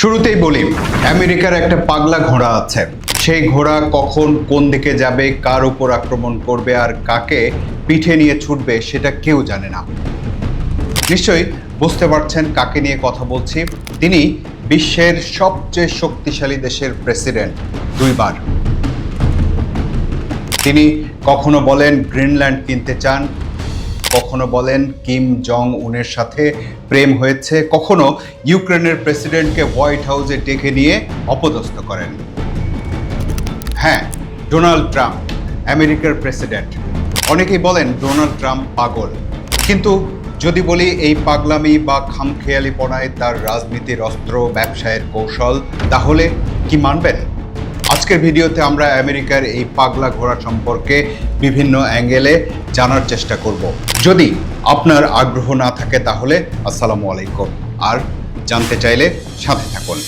শুরুতেই বলি, আমেরিকার একটা পাগলা ঘোড়া আছে। সেই ঘোড়া কখন কোন দিকে যাবে, কার উপর আক্রমণ করবে আর কাকে পিঠে নিয়ে ছুটবে সেটা কেউ জানে না। নিশ্চয়ই বুঝতে পারছেন কাকে নিয়ে কথা বলছি। তিনি বিশ্বের সবচেয়ে শক্তিশালী দেশের প্রেসিডেন্ট, দুইবার। তিনি কখনো বলেন, গ্রিনল্যান্ড কিনতে চান কখনো বলেন কিম জং উনের সাথে প্রেম হয়েছে, কখনো ইউক্রেনের প্রেসিডেন্টকে হোয়াইট হাউসে ডেকে নিয়ে অপদস্থ করেন। হ্যাঁ ডোনাল্ড ট্রাম্প, আমেরিকার প্রেসিডেন্ট। অনেকেই বলেন ডোনাল্ড ট্রাম্প পাগল। কিন্তু যদি বলি এই পাগলামি বা খামখেয়ালিপনায় তার রাজনীতির অস্ত্র, ব্যবসায়ের কৌশল, তাহলে কি মানবেন? আজকের ভিডিওতে আমরা আমেরিকার এই পাগলা ঘোড়া সম্পর্কে বিভিন্ন অ্যাঙ্গেলে জানার চেষ্টা করব। যদি আপনার আগ্রহ না থাকে তাহলে আসসালামু আলাইকুম। আর জানতে চাইলে সাথে থাকুন।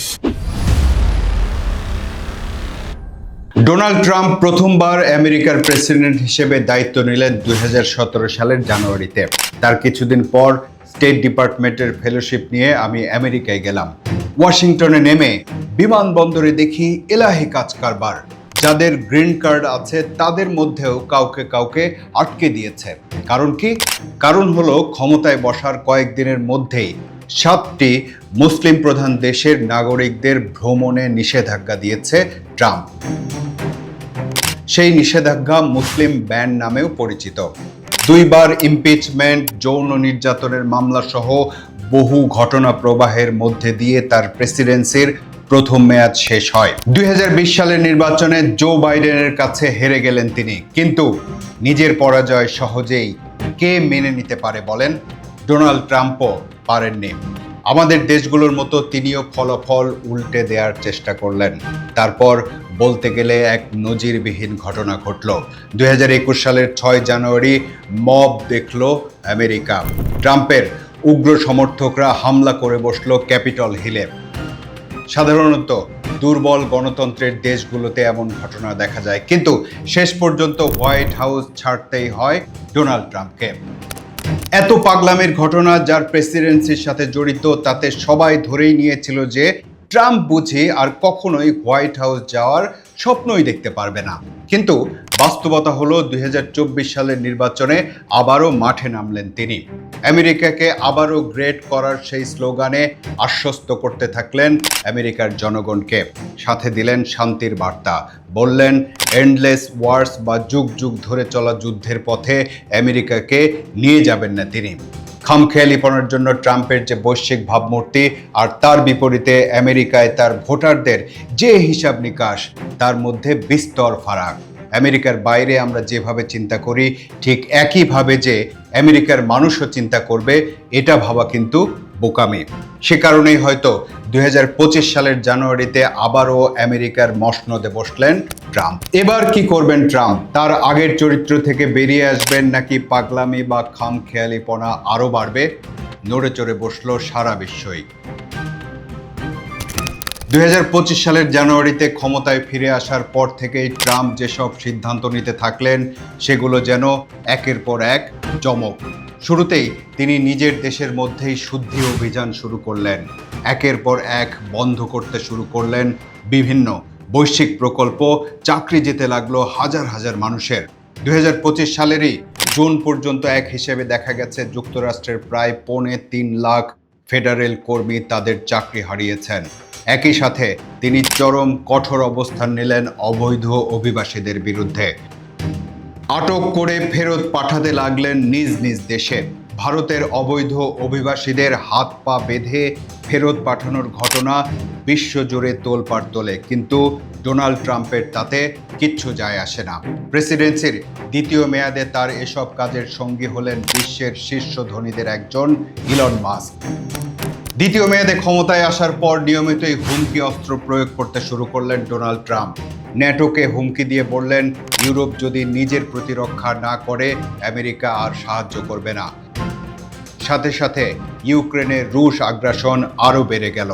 ডোনাল্ড ট্রাম্প প্রথমবার আমেরিকার প্রেসিডেন্ট হিসেবে দায়িত্ব নিলেন দুই হাজার সতেরো সালের জানুয়ারিতে। তার কিছুদিন পর স্টেট ডিপার্টমেন্টের ফেলোশিপ নিয়ে আমি আমেরিকায় গেলাম। ওয়াশিংটনে নেমে বিমানবন্দরে দেখি এলাহি কাজ কারবার। যাদের গ্রিন কার্ড আছে, তাদের মধ্যেও কাউকে কাউকে আটকে দিয়েছে। কারণ কি? কারণ হলো ক্ষমতায় বসার কয়েকদিনের মধ্যেই সাতটি মুসলিম প্রধান দেশের নাগরিকদের ভ্রমণে নিষেধাজ্ঞা দিয়েছে ট্রাম্প। সেই নিষেধাজ্ঞা মুসলিম ব্যান নামেও পরিচিত। দুইবার ইমপিচমেন্ট, যৌন নির্যাতনের মামলা সহ বহু ঘটনা প্রবাহের মধ্যে দিয়ে তার প্রেসিডেন্সির প্রথম মেয়াদ শেষ হয়। দুই হাজার বিশ সালের নির্বাচনে জো বাইডেনের কাছে হেরে গেলেন তিনি। কিন্তু নিজের পরাজয় সহজেই কে মেনে নিতে পারে বলেন ডোনাল্ড ট্রাম্পও পারেননি। আমাদের দেশগুলোর মতো তিনিও ফলাফল উল্টে দেওয়ার চেষ্টা করলেন। তারপর বলতে গেলে এক নজিরবিহীন ঘটনা ঘটল। দুই হাজার একুশ সালের ছয় জানুয়ারি মব দেখল আমেরিকা। ট্রাম্পের উগ্র সমর্থকরা হামলা করে বসল ক্যাপিটল হিলে। সাধারণত দুর্বল গণতন্ত্রের দেশগুলোতে এমন ঘটনা দেখা যায়, কিন্তু শেষ পর্যন্ত হোয়াইট হাউস ছাড়তেই হয় ডোনাল্ড ট্রাম্পকে। এত পাগলামের ঘটনা যার প্রেসিডেন্সির সাথে জড়িত, তাতে সবাই ধরেই নিয়েছিল যে ট্রাম্প বুঝি আর কখনোই হোয়াইট হাউস যাওয়ার স্বপ্নই দেখতে পারবে না। কিন্তু বাস্তবতা হলো দুই হাজার চব্বিশ সালের নির্বাচনে আবারও মাঠে নামলেন তিনি। আমেরিকাকে আবারও গ্রেট করার সেই স্লোগানে আশ্বস্ত করতে থাকলেন আমেরিকার জনগণকে। সাথে দিলেন শান্তির বার্তা, বললেন এন্ডলেস ওয়ার্স বা যুগ যুগ ধরে চলা যুদ্ধের পথে আমেরিকাকে নিয়ে যাবেন না তিনি। খামখেয়ালিপনার জন্য ট্রাম্পের যে বৈশ্বিক ভাবমূর্তি আর তার বিপরীতে আমেরিকায় তার ভোটারদের যে হিসাব নিকাশ, তার মধ্যে বিস্তর ফারাক। আমেরিকার বাইরে আমরা যেভাবে চিন্তা করি, ঠিক একইভাবে যে আমেরিকার মানুষও চিন্তা করবে, এটা ভাবা কিন্তু বোকামি। সে কারণেই হয়তো দু হাজার পঁচিশ সালের জানুয়ারিতে আবারও আমেরিকার মসনদে বসলেন ট্রাম্প। এবার কি করবেন ট্রাম্প? তার আগের চরিত্র থেকে বেরিয়ে আসবেন নাকি পাগলামি বা খাম খেয়ালিপনা আরও বাড়বে? নড়ে চড়ে বসল সারা বিশ্বই। দুই হাজার পঁচিশ সালের জানুয়ারিতে ক্ষমতায় ফিরে আসার পর থেকেই ট্রাম্প যেসব সিদ্ধান্ত নিতে থাকলেন, সেগুলো যেন একের পর এক চমক। শুরুতেই তিনি নিজের দেশের মধ্যেই শুদ্ধি অভিযান শুরু করলেন। একের পর এক বন্ধ করতে শুরু করলেন বিভিন্ন বৈশ্বিক প্রকল্প, চাকরি যেতে লাগল হাজার হাজার মানুষের। দু হাজার পঁচিশ সালেরই জুন পর্যন্ত এক হিসেবে দেখা গেছে যুক্তরাষ্ট্রের প্রায় পৌনে তিন লাখ ফেডারেল কর্মী তাদের চাকরি হারিয়েছেন। একই সাথে তিনি চরম কঠোর অবস্থান নিলেন অবৈধ অভিবাসীদের বিরুদ্ধে। আটক করে ফেরত পাঠাতে লাগলেন নিজ নিজ দেশে। ভারতের অবৈধ অভিবাসীদের হাত পা বেঁধে ফেরত পাঠানোর ঘটনা বিশ্বজুড়ে তোলপাড় তোলে, কিন্তু ডোনাল্ড ট্রাম্পের তাতে কিচ্ছু যায় আসে না। প্রেসিডেন্সির দ্বিতীয় মেয়াদে তার এসব কাজের সঙ্গী হলেন বিশ্বের শীর্ষ ধনীদের একজন ইলন মাস্ক। দ্বিতীয় মেয়াদে ক্ষমতায় আসার পর নিয়মিতই হুমকি অস্ত্র প্রয়োগ করতে শুরু করলেন ডোনাল্ড ট্রাম্প। ন্যাটোকে হুমকি দিয়ে বললেন, ইউরোপ যদি নিজের প্রতিরক্ষা না করে, আমেরিকা আর সাহায্য করবে না। সাথে সাথে ইউক্রেনে রুশ আগ্রাসন আরও বেড়ে গেল।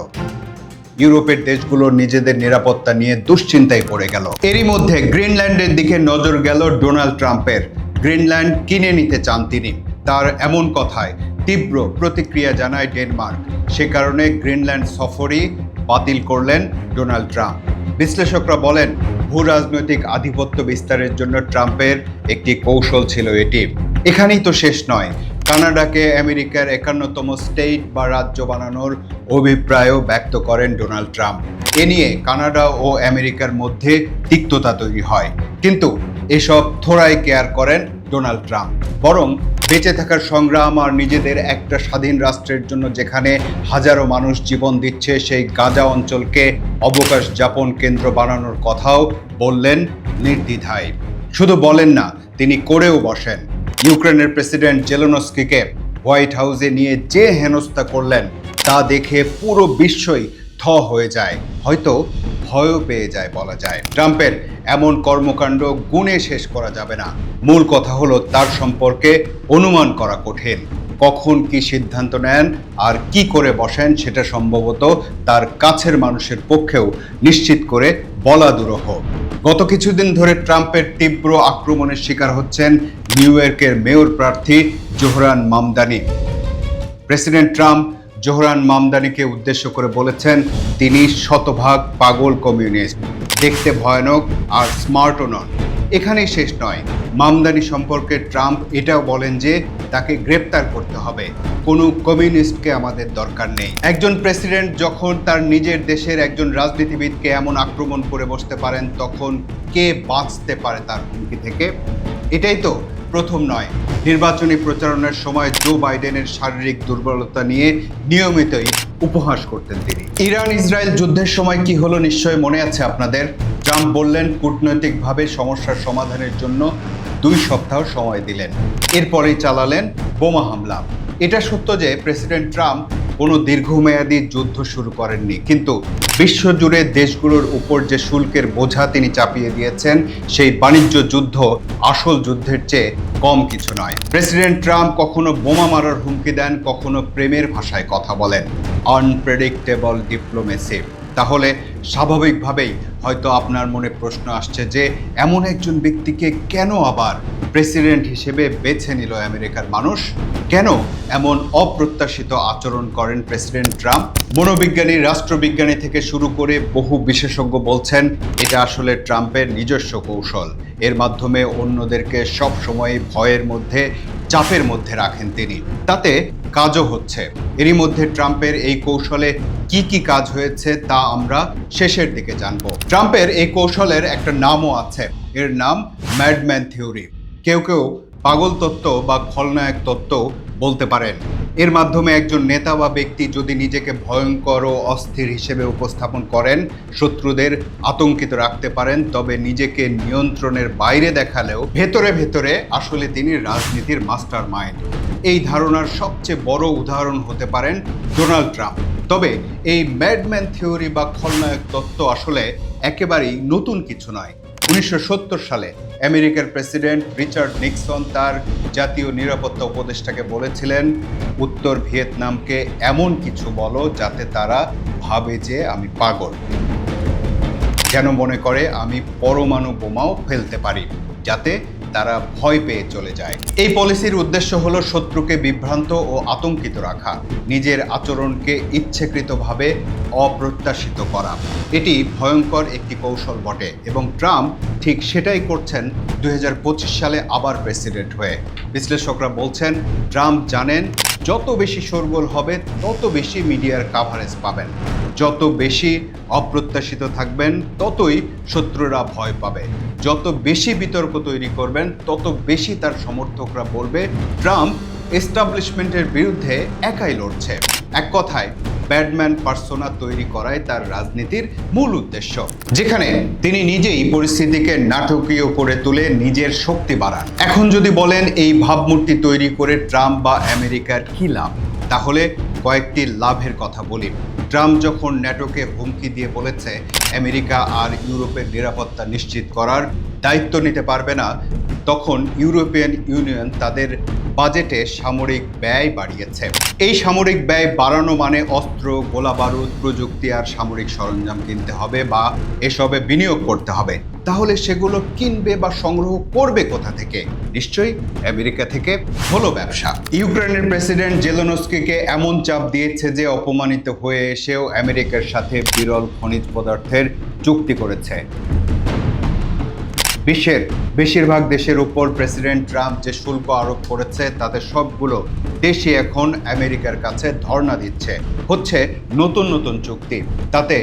ইউরোপের দেশগুলো নিজেদের নিরাপত্তা নিয়ে দুশ্চিন্তায় পড়ে গেল। এরই মধ্যে গ্রিনল্যান্ডের দিকে নজর গেল ডোনাল্ড ট্রাম্পের। গ্রিনল্যান্ড কিনে নিতে চান তিনি। তার এমন কথায় তীব্র প্রতিক্রিয়া জানায় ডেনমার্ক। সে কারণে গ্রিনল্যান্ড সফরই বাতিল করলেন ডোনাল্ড ট্রাম্প। বিশ্লেষকরা বলেন, ভূ রাজনৈতিক আধিপত্য বিস্তারের জন্য ট্রাম্পের একটি কৌশল ছিল এটি। এখানেই তো শেষ নয়। কানাডাকে আমেরিকার একান্নতম স্টেট বা রাজ্য বানানোর অভিপ্রায়ও ব্যক্ত করেন ডোনাল্ড ট্রাম্প। এ নিয়ে কানাডা ও আমেরিকার মধ্যে তিক্ততা তৈরি হয়। কিন্তু এসব থোড়াই কেয়ার করেন ডোনাল্ড ট্রাম্প। বরং বেঁচে থাকার সংগ্রাম আর নিজেদের একটা স্বাধীন রাষ্ট্রের জন্য যেখানে হাজারো মানুষ জীবন দিচ্ছে, সেই গাজা অঞ্চলকে অবকাশ যাপন কেন্দ্র বানানোর কথাও বললেন নির্দ্বিধায়। শুধু বলেন না, তিনি করেও বসেন। ইউক্রেনের প্রেসিডেন্ট জেলোনস্কিকে হোয়াইট হাউসে নিয়ে যে হেনস্থা করলেন, তা দেখে পুরো বিশ্বই থ হয়ে যায়, হয়তো ভয়ও পেয়ে যায় বলা যায়। ট্রাম্পের এমন কর্মকাণ্ড গুণে শেষ করা যাবে না। মূল কথা হলো তার সম্পর্কে অনুমান করা কঠিন। কখন কি সিদ্ধান্ত নেন আর কি করে বসেন সেটা সম্ভবত তার কাছের মানুষের পক্ষেও নিশ্চিত করে বলা দুরূহ। গত কিছুদিন ধরে ট্রাম্পের তীব্র আক্রমণের শিকার হচ্ছেন নিউ ইয়র্কের মেয়র প্রার্থী জোহরান মামদানি। প্রেসিডেন্ট ট্রাম্প জোহরান মামদানিকে উদ্দেশ্য করে বলেছেন, তিনি শতভাগ পাগল কমিউনিস্ট। দেখতে ভয়ানক আর স্মার্টও নন। এখানেই শেষ নয়। মামদানি সম্পর্কে ট্রাম্প এটাও বলেন যে, তাকে গ্রেপ্তার করতে হবে। কোনো কমিউনিস্টকে আমাদের দরকার নেই। একজন প্রেসিডেন্ট যখন তার নিজের দেশের একজন রাজনীতিবিদকে এমন আক্রমণ করে বসতে পারেন, তখন কে বাঁচতে পারে তার হুমকি থেকে? এটাই তো প্রথম নয়। নির্বাচনী প্রচারণার সময় জো বাইডেনের শারীরিক দুর্বলতা নিয়ে নিয়মিতই উপহাস করতেন তিনি। ইরান ইসরায়েল যুদ্ধের সময় কি হলো নিশ্চয় মনে আছে আপনাদের? ট্রাম্প বললেন, কূটনৈতিকভাবে সমস্যার সমাধানের জন্য দুই সপ্তাহ সময় দিলেন। এরপরেই চালালেন বোমা হামলা। এটা সত্য যে প্রেসিডেন্ট ট্রাম্প কোনো দীর্ঘমেয়াদী যুদ্ধ শুরু করেননি। কিন্তু বিশ্বজুড়ে দেশগুলোর উপর যে শুল্কের বোঝা তিনি চাপিয়ে দিয়েছেন, সেই বাণিজ্য যুদ্ধ আসল যুদ্ধের চেয়ে কম কিছু নয়। প্রেসিডেন্ট ট্রাম্প কখনো বোমা মারার হুমকি দেন, কখনো প্রেমের ভাষায় কথা বলেন। Unpredictable diplomacy. তাহলে স্বাভাবিকভাবেই হয়তো আপনার মনে প্রশ্ন আসছে যে এমন একজন ব্যক্তিকে কেন আবার প্রেসিডেন্ট হিসেবে বেছে নিল আমেরিকার মানুষ? কেন এমন অপ্রত্যাশিত আচরণ করেন প্রেসিডেন্ট ট্রাম্প? মনোবিজ্ঞানী, রাষ্ট্রবিজ্ঞানী থেকে শুরু করে বহু বিশেষজ্ঞ বলছেন, এটা আসলে ট্রাম্পের নিজস্ব কৌশল। এর মাধ্যমে অন্যদেরকে সব সময় ভয়ের মধ্যে চাপের মধ্যে রাখেন তিনি। তাতে কাজও হচ্ছে। এরই মধ্যে ট্রাম্পের এই কৌশলে কি কি কাজ হয়েছে তা আমরা শেষের দিকে জানব। ট্রাম্পের এই কৌশলের একটা নামও আছে। এর নাম ম্যাডম্যান থিওরি কেউ কেউ পাগল তত্ত্ব বা খলনায়ক তত্ত্ব বলতে পারেন। এর মাধ্যমে একজন নেতা বা ব্যক্তি যদি নিজেকে ভয়ঙ্কর ও অস্থির হিসেবে উপস্থাপন করেন, শত্রুদের আতঙ্কিত রাখতে পারেন, তবে নিজেকে নিয়ন্ত্রণের বাইরে দেখালেও ভেতরে ভেতরে আসলে তিনি রাজনীতির মাস্টার মাইন্ড এই ধারণার সবচেয়ে বড় উদাহরণ হতে পারেন ডোনাল্ড ট্রাম্প। তবে এই ম্যাডম্যান থিওরি বা খলনায়ক তত্ত্ব আসলে একেবারেই নতুন কিছু নয়। উনিশশো সত্তর সালে আমেরিকার প্রেসিডেন্ট রিচার্ড নিক্সন তার জাতীয় নিরাপত্তা উপদেষ্টাকে বলেছিলেন, উত্তর ভিয়েতনামকে এমন কিছু বলো যাতে তারা ভাবে যে আমি পাগল। যেন মনে করে আমি পরমাণু বোমাও ফেলতে পারি, যাতে তারা ভয় পেয়ে চলে যায়। এই পলিসির উদ্দেশ্য হলো শত্রুকে বিভ্রান্ত ও আতঙ্কিত রাখা, নিজের আচরণকে ইচ্ছেকৃতভাবে অপ্রত্যাশিত করা। এটি ভয়ঙ্কর একটি কৌশল বটে এবং ট্রাম্প ঠিক সেটাই করছেন দু হাজার পঁচিশ সালে আবার প্রেসিডেন্ট হয়ে। বিশ্লেষকরা বলছেন, ট্রাম্প জানেন, যত বেশি শোরগোল হবে, তত বেশি মিডিয়ার কাভারেজ পাবেন। যত বেশি অপ্রত্যাশিত থাকবেন, ততই শত্রুরা ভয় পাবে। যত বেশি বিতর্ক তৈরি করবেন, তত বেশি তার সমর্থকরা বলবে, ট্রাম্প এস্টাবলিশমেন্টের বিরুদ্ধে একাই লড়ছে। এক কথায় ব্যাডম্যান পার্সোনা তৈরি করাই তার রাজনীতির মূল উদ্দেশ্য, যেখানে তিনি নিজেই পরিস্থিতিকে নাটকীয় করে তুলে নিজের শক্তি বাড়ান। এখন যদি বলেন, এই ভাবমূর্তি তৈরি করে ট্রাম্প বা আমেরিকার কি লাভ? তাহলে কয়েকটি লাভের কথা বলি। ট্রাম্প যখন ন্যাটোকে হুমকি দিয়ে বলেছে, আমেরিকা আর ইউরোপের নিরাপত্তা নিশ্চিত করার দায়িত্ব নিতে পারবে না, তখন ইউরোপিয়ান ইউনিয়ন তাদের বাজেটে সামরিক ব্যয় বাড়িয়েছে। এই সামরিক ব্যয় বাড়ানো মানে অস্ত্র, গোলাবারুদ, প্রযুক্তি আর সামরিক সরঞ্জাম কিনতে হবে বা এসবে বিনিয়োগ করতে হবে। তাহলে সেগুলো কিনবে বা সংগ্রহ করবে কোথা থেকে? নিশ্চয়ই আমেরিকা থেকে হলো ব্যবসা। ইউক্রেনের প্রেসিডেন্ট জেলোনস্কিকে এমন চাপ দিয়েছে যে অপমানিত হয়ে এসেও আমেরিকার সাথে বিরল খনিজ পদার্থের চুক্তি করেছে। বিশ্বের বেশিরভাগ দেশের উপর প্রেসিডেন্ট ট্রাম্প যে শুল্ক আরোপ করেছে, তাতে সবগুলো দেশই এখন আমেরিকার কাছে ধর্ণা দিচ্ছে। হচ্ছে নতুন নতুন চুক্তি। তাতে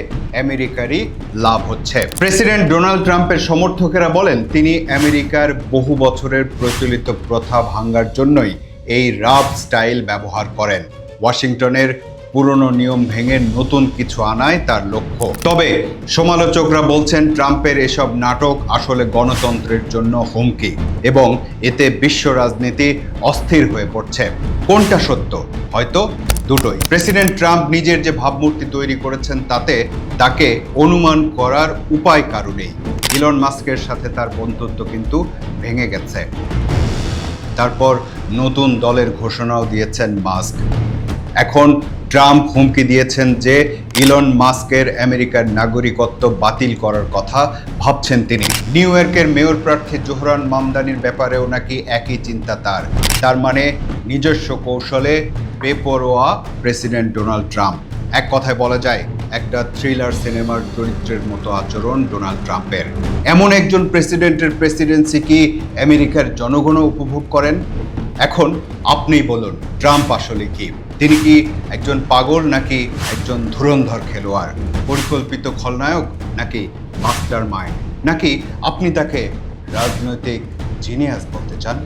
আমেরিকারই লাভ হচ্ছে। প্রেসিডেন্ট ডোনাল্ড ট্রাম্পের সমর্থকেরা বলেন, তিনি আমেরিকার বহু বছরের প্রচলিত প্রথা ভাঙ্গার জন্যই এই রাফ স্টাইল ব্যবহার করেন। ওয়াশিংটনের পুরনো নিয়ম ভেঙে নতুন কিছু আনায় তার লক্ষ্য। তবে সমালোচকরা বলছেন, ট্রাম্পের এসব নাটক আসলে গণতন্ত্রের জন্য হুমকি এবং এতে বিশ্ব রাজনীতি অস্থির হয়ে পড়ছে। কোনটা সত্য? হয়তো দুটোই। প্রেসিডেন্ট ট্রাম্প নিজের যে ভাবমূর্তি তৈরি করেছেন তাতে তাকে অনুমান করার উপায় কারও নেই ইলন মাস্কের সাথে তার বন্ধুত্ব কিন্তু ভেঙে গেছে। তারপর নতুন দলের ঘোষণাও দিয়েছেন মাস্ক। এখন ট্রাম্প হুমকি দিয়েছেন যে ইলন মাস্কের আমেরিকার নাগরিকত্ব বাতিল করার কথা ভাবছেন তিনি। নিউ ইয়র্কের মেয়র প্রার্থী জোহরান মামদানির ব্যাপারেও নাকি একই চিন্তা তার। তার মানে নিজস্ব কৌশলে বেপরোয়া প্রেসিডেন্ট ডোনাল্ড ট্রাম্প। এক কথায় বলা যায়, একটা থ্রিলার সিনেমার চরিত্রের মতো আচরণ ডোনাল্ড ট্রাম্পের। এমন একজন প্রেসিডেন্টের প্রেসিডেন্সি কি আমেরিকার জনগণও উপভোগ করেন? এখন আপনিই বলুন, ট্রাম্প আসলে কি? তিনি কি একজন পাগল নাকি একজন ধুরন্ধর খেলোয়াড়, পরিকল্পিত খলনায়ক নাকি মাস্টার মাইন্ড নাকি আপনি তাকে রাজনৈতিক জিনিয়াস বলতে চান?